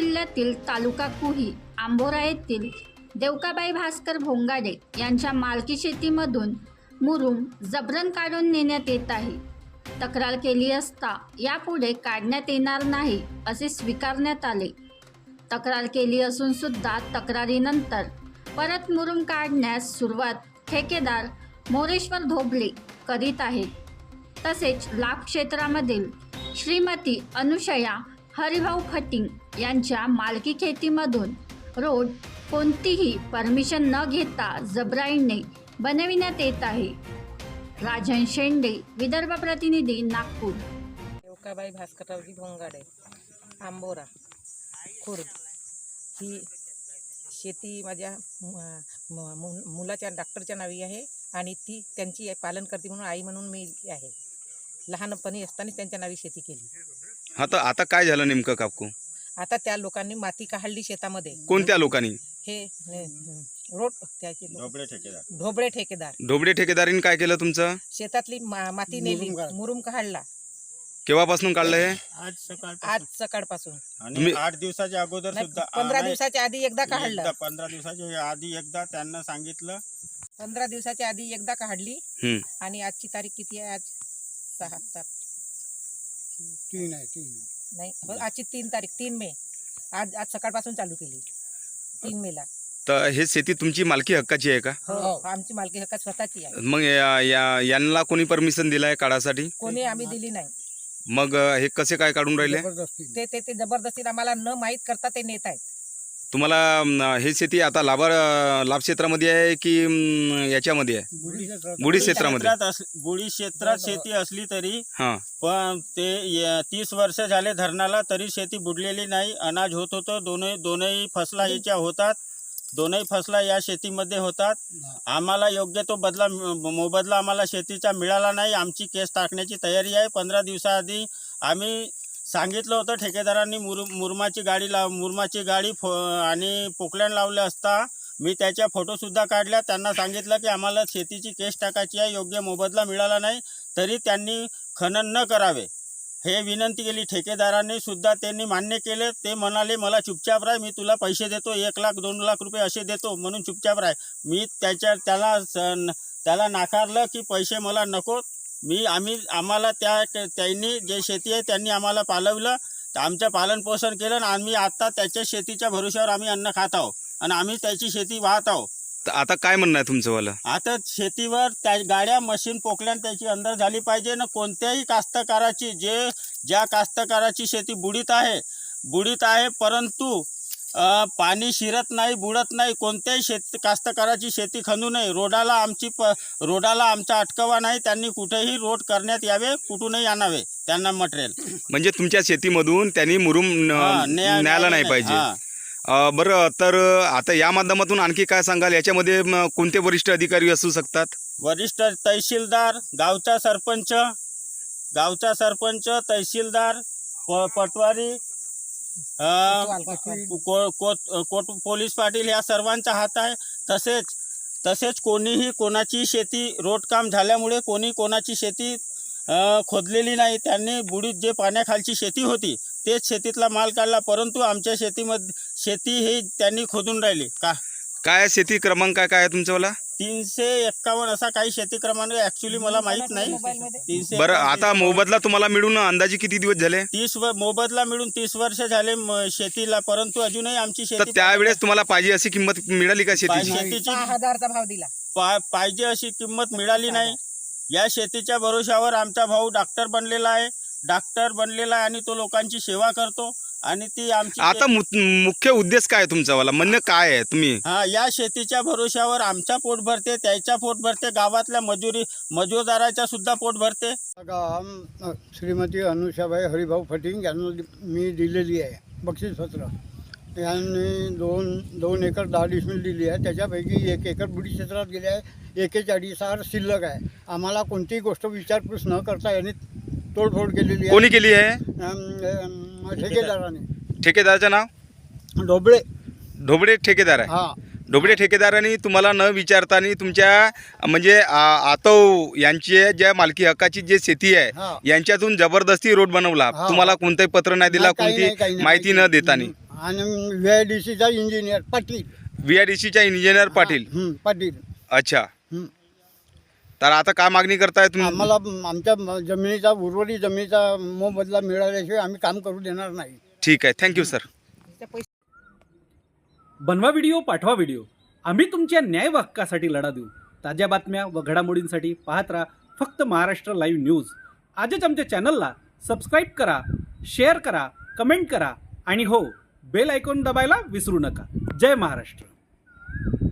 जिल्ह्यातील तालुका कुही आंबोरा येथील देवकाबाई भास्कर भोंगाडे यांच्या मालकी शेतीमधून मुरुम जबरन काढून नेण्यात येत आहे. तक्रार केली असता यापुढे काढण्यात येणार नाही असे स्वीकारण्यात आले. तक्रार केली असून सुद्धा तक्रारीनंतर परत मुरुम काढण्यास सुरुवात ठेकेदार मोरेश्वर धोबले करीत आहेत. तसेच लाभ क्षेत्रामधील श्रीमती अनुशया हरिभाऊ फटिंग यांच्या मालकी खेतीमधून रोड कोणतीही परमिशन न घेता जबराईने बनविण्यात येत आहे. राजन शेंडे विदर्भ प्रतिनिधी नागपूर. देवकाबाई भास्कररावजी भोंगाडे आंबोरा खुर्द. ही शेती माझ्या म- मु- मुलाच्या डॉक्टरच्या नावी आहे आणि ती त्यांची पालन करते म्हणून आई म्हणून मी आहे. लहानपणी असतानाच त्यांच्या नावी शेती केली. हा तर आता काय झालं नेमकं काकू? आता त्या लोकांनी माती काढली शेतामध्ये. कोणत्या लोकांनी? हे रोड त्याचे लोक- ढोबळे ठेकेदार. ढोबळे ठेकेदार. ढोबडे ठेकेदारीने काय केलं तुमचं? शेतातली मा- माती नेली मुरुम काढ- मुरुम काढला. केव्हापासून काढलं हे? आज सकाळ आज सकाळपासून. आणि तुम्ही- आठ दिवसाच्या अगोदर नाही, सुद्धा पंधरा नाही, दिवसाच्या आधी एकदा काढलं. एकदा पंधरा दिवसाच्या आधी एकदा त्यांना सांगितलं. पंधरा दिवसाच्या आधी एकदा काढली. हम्म. आणि आजची तारीख किती आहे? आज सहा सात. तीन आहे तीन नाही. हो, आजची तीन तारीख तीन मे. आज आज सकाळपासून चालू केली. तीन मेला. तर हे शेती तुमची मालकी हक्काची आहे का? हो आमची मालकी हक्क स्वतःची आहे. मग या- या- यांना कोणी परमिशन दिलाय काढासाठी कोणी आम्ही दिली नाही. मग अं, हे कसे काय काढून राहिले? जबरदस्ती ते ते ते जबरदस्तीत आम्हाला न माहीत करता ते नेत आहेत. तुम्हाला हे शेती आता लाभार लाभ क्षेत्रामध्ये आहे की याच्यामध्ये आहे? बुडी क्षेत्रामध्ये. बुडी क्षेत्रात शेती असली तरी हां. पण ते तीस वर्ष झाले धरणाला तरी शेती बुडलेली नाही. अनाज होत होतं दोनही दोनही फसला याच्या होतात. दोनही फसला या शेतीमध्ये होतात. आम्हाला योग्य तो बदला मोबदला आम्हाला शेतीचा मिळाला नाही. आमची केस टाकण्याची तयारी आहे. पंधरा दिवसाआधी आम्ही सांगितलं होतं ठेकेदारांनी मुर मुरमाची गाडी लाव मुरमाची गाडी फो आणि पोकलॅन लावले असता मी त्याच्या फोटोसुद्धा काढल्या. त्यांना सांगितलं की आम्हाला शेतीची केस टाकायची आहे योग्य मोबदला मिळाला नाही तरी त्यांनी खनन न करावे. हे विनंती केली. ठेकेदारांनी सुद्धा त्यांनी मान्य केले. ते म्हणाले मला चुपचाप राह मी तुला पैसे देतो. एक लाख दोन लाख रुपये असे देतो म्हणून चुपचाप राह. मी त्याच्या त्याला स- त्याला नाकारलं की पैसे मला नको. मी आम्ही आम्हाला त्या त्यांनी जे शेती आहे त्यांनी आम्हाला पालवलं तर आमचं पालनपोषण केलं आणि आम्ही आता त्याच्या शेतीच्या भरोश्यावर आम्ही अन्न खात आहोत आणि आम्ही त्याची शेती वाहत आहोत. तर आता काय म्हणणं आहे तुमचं वालं? आता शेतीवर त्या गाड्या मशीन पोकल्यान त्याची अंदर झाली पाहिजे ना कोणत्याही कास्तकाराची जे ज्या कास्तकाराची शेती बुडीत आहे बुडीत आहे परंतु पाणी शिरत नाही बुडत नाही कोणत्याही शेत कास्तकाराची शेती खंदू नये. रोडाला आमची प रोडाला आमचा अटकावा नाही त्यांनी कुठेही रोड करण्यात यावे कुठूनही आणावे त्यांना मटेरियल म्हणजे तुमच्या शेतीमधून त्यांनी मुरुम न- न्यायला नाही पाहिजे. अं, बरं तर आता या माध्यमातून आणखी काय सांगाल? याच्यामध्ये म, कोणते वरिष्ठ अधिकारी असू शकतात? वरिष्ठ तहसीलदार गावचा सरपंच गावचा सरपंच तहसीलदार प पटवारी कोट पोलीस पाटील या सर्वांचा हात आहे तसेच तसेच कोणीही कोणाची शेती रोडकाम झाल्यामुळे कोणी कोणाची शेती खोदलेली नाही. त्यांनी बुडीत जे पाण्याखालची शेती होती तेच शेतीतला माल काढला. परंतु आमच्या शेतीमध्ये शेती ही त्यांनी खोदून राहिली. का? काय शेती क्रमांक काय काय आहे तुमच्यावाला तीनशे एक्कावन्न असा काही शेती क्रमांक ऍक्च्युली मला माहीत नाही. तीनशे बरं आता मोबदला तुम्हाला मिळून अंदाजे किती दिवस झाले? तीस व मोबदला मिळून तीस वर्ष झाले म- शेतीला परंतु अजूनही आमची तर शेती त्यावेळेस तुम्हाला पाहिजे अशी किंमत मिळाली का शेतीची? शेतीची सहा हजारचा भाव दिला. पा- पाहिजे अशी किंमत मिळाली नाही. या शेतीच्या भरोशावर आमचा भाऊ डॉक्टर बनलेला आहे. डॉक्टर बनलेला आहे आणि तो लोकांची सेवा करतो आणि ती आमची आता मु- मुख्य उद्देश काय आहे तुमचावाला म्हणणं काय आहे तुम्ही? हा या शेतीच्या भरोशावर आमचा पोट भरते त्याच्या पोट भरते गावातल्या मजुरी मजूरदाराच्या सुद्धा पोट भरते. अ, श्रीमती अनुषाबाई हरिभाऊ फटिंग यांना दि- मी दिलेली आहे बक्षीसपत्र यांनी दोन दोन एकर दहा डिसमिल दिली आहे. त्याच्यापैकी एक एकर बुडी क्षेत्रात गेले आहे एकेचाळीस आर शिल्लक आहे. आम्हाला कोणतीही गोष्ट विचारपूस न करता यांनी तोडफोड केलेली कोणी केली आहे? ठेकेदाराने. ठेकेदाराचं नाव? ढोबळे. ढोबळे ठेकेदार आहे. हा. ढोबळे ठेकेदारांनी तुम्हाला न विचारताना तुमच्या म्हणजे आ- आतव यांची ज्या मालकी हक्काची जे शेती आहे यांच्यातून जबरदस्ती रोड बनवला. हा. तुम्हाला कोणतंही पत्र नाही दिला नाही, काही नाही, काही कोणती नाही, माहिती न काही देतानी. नाही. आणि व्ही आय डी सीचा engineer Patil. V I D सीच्या इंजिनियर पाटील. हं, पाटील. अच्छा. तर आता काय मागणी करताय तुम्ही? आम्हाला आमच्या जमिनीचा उर्वरित जमिनीचा मोबदला मिळाल्याशिवाय आम्ही काम करू देणार नाही. ठीक आहे. थँक्यू सर बनवा व्हिडिओ पाठवा व्हिडिओ. आम्ही तुमच्या न्याय हक्कासाठी लढा देऊ. ताज्या बातम्या व घडामोडींसाठी पाहत राहा फक्त महाराष्ट्र लाईव्ह न्यूज. आजच आमच्या चॅनलला सबस्क्राईब करा शेअर करा कमेंट करा आणि हो बेल आयकॉन दबायला विसरू नका. जय महाराष्ट्र.